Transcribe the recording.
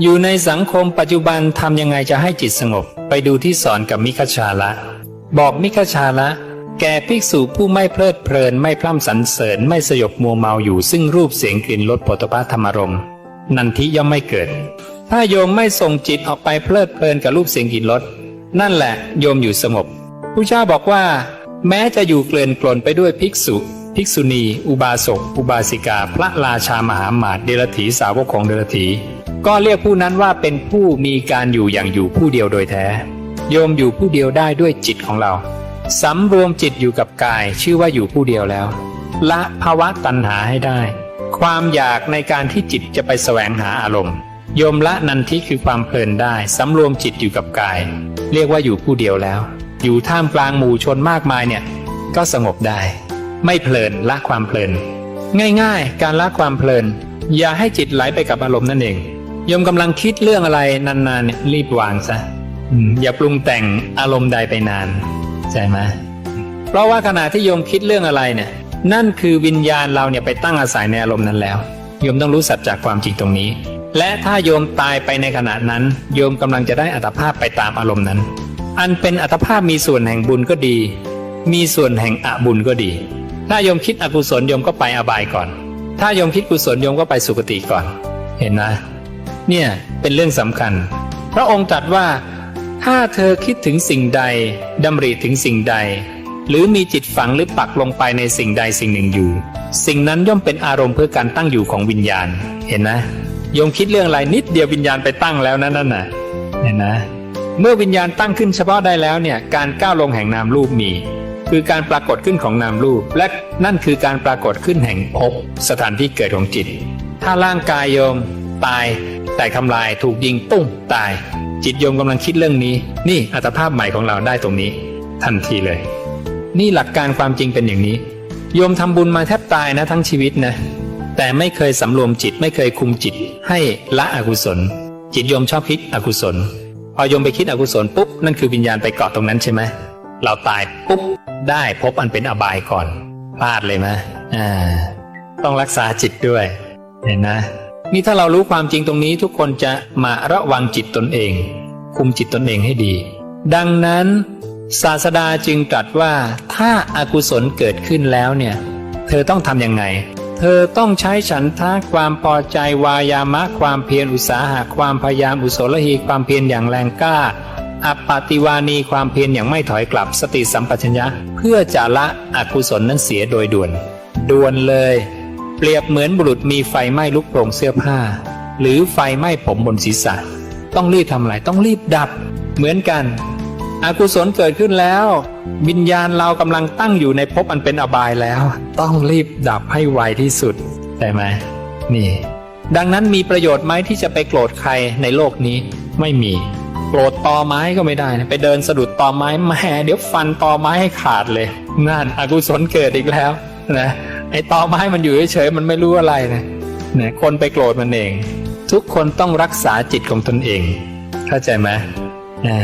อยู่ในสังคมปัจจุบันทำยังไงจะให้จิตสงบ ไปดูที่สอนกับมิคชาละ บอกมิคชาละ แก่ภิกษุผู้ไม่เพลิดเพลินไม่พร่ำสรรเสริญไม่สยบมัวเมาอยู่ซึ่งรูปเสียงกลิ่นรสโผฏฐัพธรรมรมนันทิย่อมไม่เกิด ถ้าโยมไม่ส่งจิตออกไปเพลิดเพลินกับรูปเสียงกลิ่นรสนั่นแหละโยมอยู่สงบผู้เจ้าบอกว่า แม้จะอยู่เกลื่อนกลนไปด้วยภิกษุ ภิกษุณี อุบาสกอุบาสิกา พระราชามหาหมาตเดรถีสาวกของเดรถี ก็เรียกผู้นั้นว่าเป็นผู้มีการอยู่อย่างอยู่ผู้เดียวโดยแท้ โยมอยู่ผู้เดียวได้ด้วยจิตของเราสำรวมจิตอยู่กับกาย ชื่อว่าอยู่ผู้เดียวแล้ว ละภาวะตัณหาให้ได้ ความอยากในการที่จิตจะไปแสวงหาอารมณ์โยมละนันทิคือความเพลินได้สำรวมจิตอยู่กับกาย เรียกว่าอยู่ผู้เดียวแล้ว อยู่ท่ามกลางหมู่ชนมากมายเนี่ย ก็สงบได้ ไม่เพลินละความเพลิน ง่ายๆ การละความเพลิน อย่าให้จิตไหลไปกับอารมณ์นั่นเอง ยมกำลังคิดเรื่องอะไรนานๆเนี่ยรีบวางซะอย่าปรุงแต่งอารมณ์ใดไปนานใช่ไหมเพราะว่าขณะที่โยมคิดเรื่องอะไรเนี่ย นั่นคือวิญญาณเราเนี่ยไปตั้งอาศัยในอารมณ์นั้นแล้วโยมต้องรู้สัจจากความจริงตรงนี้ และถ้าโยมตายไปในขณะนั้น โยมกำลังจะได้อัตภาพไปตามอารมณ์นั้น อันเป็นอัตภาพมีส่วนแห่งบุญก็ดี มีส่วนแห่งอบุญก็ดี ถ้าโยมคิดอกุศลโยมก็ไปอบายก่อน ถ้าโยมคิดกุศลโยมก็ไปสุคติก่อน เห็นนะ เนี่ยเป็นเรื่องสำคัญ พระองค์ตรัสว่า ถ้าเธอคิดถึงสิ่งใดดำริถึงสิ่งใด หรือมีจิตฝังหรือปักลงไปในสิ่งใดสิ่งหนึ่งอยู่ สิ่งนั้นย่อมเป็นอารมณ์เพื่อการตั้งอยู่ของวิญญาณ เห็นนะโยมคิดเรื่องอะไรนิดเดียววิญญาณไปตั้งแล้วนะนั่นน่ะเห็นนะ เมื่อวิญญาณตั้งขึ้นเฉพาะได้แล้วเนี่ยการก้าวลงแห่งนามรูปมี คือการปรากฏขึ้นของนามรูป และนั่นคือการปรากฏขึ้นแห่งภพสถานที่เกิดของจิต ถ้าร่างกายโยมตาย แต่ทำลายถูกยิงปุ้งตาย จิตโยมกำลังคิดเรื่องนี้ นี่อัตภาพใหม่ของเราได้ตรงนี้ ทันทีเลย นี่หลักการความจริงเป็นอย่างนี้ โยมทำบุญมาแทบตายนะทั้งชีวิตนะ แต่ไม่เคยสำรวมจิตไม่เคยคุมจิต ให้ละอกุศล จิตโยมชอบคิดอกุศล พอโยมไปคิดอกุศลปุ๊บนั่นคือวิญญาณไปเกาะตรงนั้นใช่ไหมเราตายปุ๊บได้พบอันเป็นอบายก่อนพลาดเลยไหมอ่า ต้องรักษาจิตด้วย เห็นนะ นี่ถ้าเรารู้ความจริงตรงนี้ทุกคนจะมาระวังจิตตนเอง คุมจิตตนเองให้ดี ดังนั้น ศาสดาจึงตรัสว่าถ้าอากุศลเกิดขึ้นแล้วเนี่ย เธอต้องทำยังไง เธอต้องใช้ฉันทะความพอใจวายามะความเพียรอุตสาหะความพยายามอุโสลหีความเพียรอย่างแรงกล้าอัปปาติวานีความเพียรอย่างไม่ถอยกลับสติสัมปชัญญะ เพื่อจะละอกุศลนั้นเสียโดยด่วน ด่วนเลย เปรียบเหมือนบุรุษมีไฟไหม้ลุกโปร่งเสื้อผ้า หรือไฟไหม้ผมบนศีรษะ ต้องรีบทำอะไรต้องรีบดับ เหมือนกันอกุศลเกิดขึ้นแล้ว วิญญาณเรากำลังตั้งอยู่ในภพอันเป็นอบายแล้ว ต้องรีบดับให้ไวที่สุดใช่ไหมนี่ ดังนั้นมีประโยชน์ไหมที่จะไปโกรธใครในโลกนี้ไม่มีโกรธตอไม้ก็ไม่ได้นะไปเดินสะดุดตอไม้แหม่เดี๋ยวฟันตอไม้ให้ขาดเลยนั่นอกุศลเกิดอีกแล้วนะ ไอ้ตอไม้มันอยู่เฉยๆมันไม่รู้อะไรนะเนี่ยคนไปโกรธมันเอง ทุกคนต้องรักษาจิตของตนเอง เข้าใจไหมอ่า